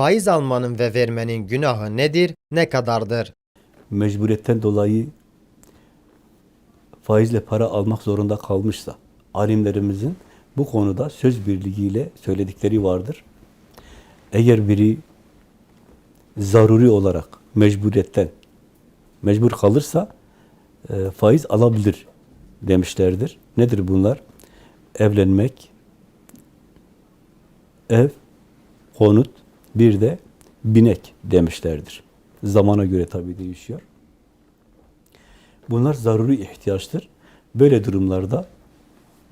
Faiz almanın ve vermenin günahı nedir, ne kadardır? mecburiyetten dolayı faizle para almak zorunda kalmışsa, alimlerimizin bu konuda söz birliğiyle söyledikleri vardır. Eğer biri zaruri olarak mecburiyetten mecbur kalırsa e, faiz alabilir demişlerdir. Nedir bunlar? Evlenmek, ev, konut, bir de binek demişlerdir. Zamana göre tabii değişiyor. Bunlar zaruri ihtiyaçtır. Böyle durumlarda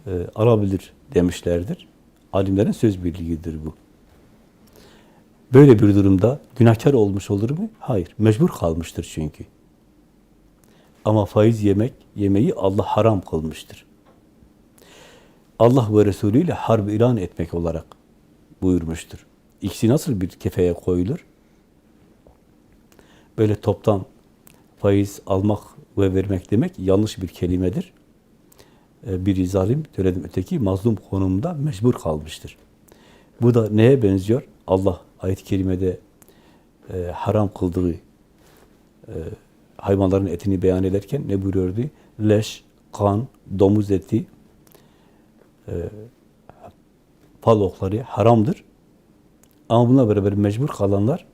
e, alabilir demişlerdir. Alimlerin söz birliğidir bu. Böyle bir durumda günahkar olmuş olur mu? Hayır. Mecbur kalmıştır çünkü. Ama faiz yemek, yemeği Allah haram kılmıştır. Allah ve Resulü ile harp ilan etmek olarak buyurmuştur. İkisi nasıl bir kefeye koyulur? Böyle toptan faiz almak ve vermek demek yanlış bir kelimedir. Ee, Biri zalim, söyledim öteki mazlum konumunda mecbur kalmıştır. Bu da neye benziyor? Allah ayet-i kerimede e, haram kıldığı e, hayvanların etini beyan ederken ne buyuruyordu? Leş, kan, domuz eti, e, fal okları haramdır. Ama bununla beraber mecbur kalanlar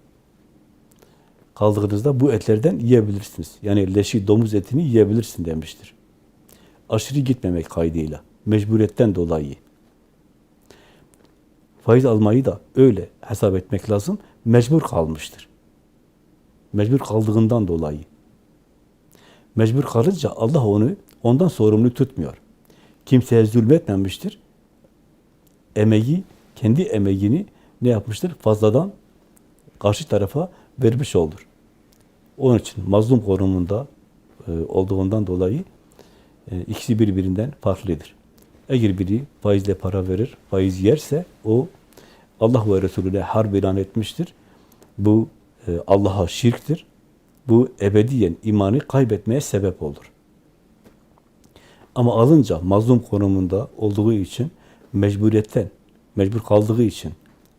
kaldığınızda bu etlerden yiyebilirsiniz. Yani leşi, domuz etini yiyebilirsin demiştir. Aşırı gitmemek kaydıyla, mecburiyetten dolayı. Faiz almayı da öyle hesap etmek lazım. Mecbur kalmıştır. Mecbur kaldığından dolayı. Mecbur kalınca Allah onu ondan sorumlu tutmuyor. Kimseye zulmetmemiştir. Emeği, kendi emeğini ne yapmıştır? Fazladan karşı tarafa vermiş olur. Onun için mazlum konumunda e, olduğundan dolayı e, ikisi birbirinden farklıdır. Eğer biri faizle para verir, faiz yerse o Allah ve Resulüne harp ilan etmiştir. Bu e, Allah'a şirktir. Bu ebediyen imanı kaybetmeye sebep olur. Ama alınca mazlum konumunda olduğu için mecburiyetten, mecbur kaldığı için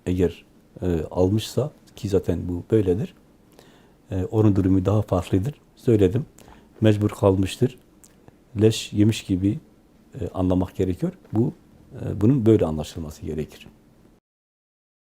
eğer e, almışsa ki zaten bu böyledir. E, onun durumu daha farklıdır. Söyledim. Mecbur kalmıştır. Leş yemiş gibi e, anlamak gerekiyor. Bu e, bunun böyle anlaşılması gerekir.